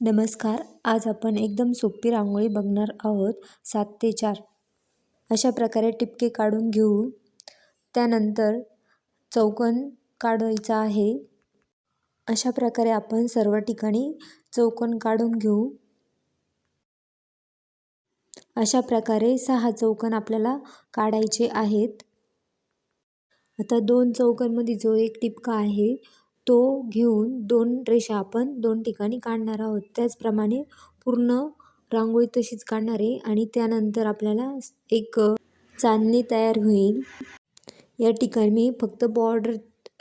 नमस्कार आज आपण एकदम सोपी रांगोळी बघणार आहोत सात ते चार. अशा प्रकारे टिपके काढून घेऊ. त्यानंतर चौकन काढायचा आहे. अशा प्रकारे आपण सर्व ठिकाणी चौकन काढून घेऊ. अशा प्रकारे सहा चौकन आपल्याला काढायचे आहेत. आता दोन चौकनमध्ये जो एक टिपका आहे तो घेऊन दोन रेषा आपण दोन ठिकाणी काढणार आहोत. त्याचप्रमाणे पूर्ण रांगोळी तशीच काढणार आहे आणि त्यानंतर आपल्याला एक चांदणी तयार होईल. या ठिकाणी मी फक्त बॉर्डर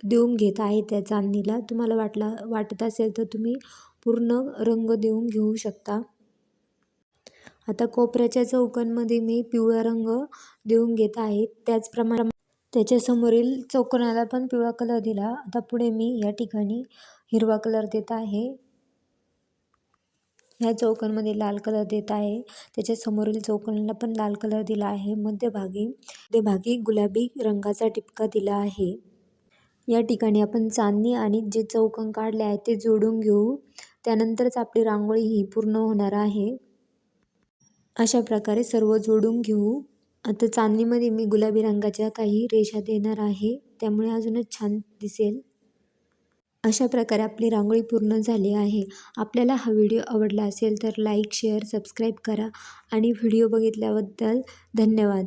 देऊन घेत आहे त्या चांदणीला. तुम्हाला वाटला वाटत असेल तर तुम्ही पूर्ण रंग देऊन घेऊ शकता. आता कोपऱ्याच्या चौकांमध्ये मी पिवळा रंग देऊन घेत आहे. त्याचप्रमाणे त्याच्यासमोरील चौकोनाला पण पिवळा कलर दिला. आता पुढे मी या ठिकाणी हिरवा कलर देत आहे. ह्या चौकांमध्ये लाल कलर देत आहे. त्याच्या समोरील चौकोनाला पण लाल कलर दिला आहे. मध्यभागी मध्यभागी गुलाबी रंगाचा टिपका दिला आहे. या ठिकाणी आपण चांदणी आणि जे चौकन काढले आहे ते जोडून घेऊ. त्यानंतरच आपली रांगोळी ही पूर्ण होणार आहे. अशा प्रकारे सर्व जोडून घेऊ. आता चांदणीमध्ये मी गुलाबी रंगाच्या काही रेषा देणार आहे. त्यामुळे अजूनच छान दिसेल. अशा प्रकारे आपली रांगोळी पूर्ण झाली आहे. आपल्याला हा व्हिडिओ आवडला असेल तर लाईक शेअर सबस्क्राईब करा. आणि व्हिडिओ बघितल्याबद्दल धन्यवाद.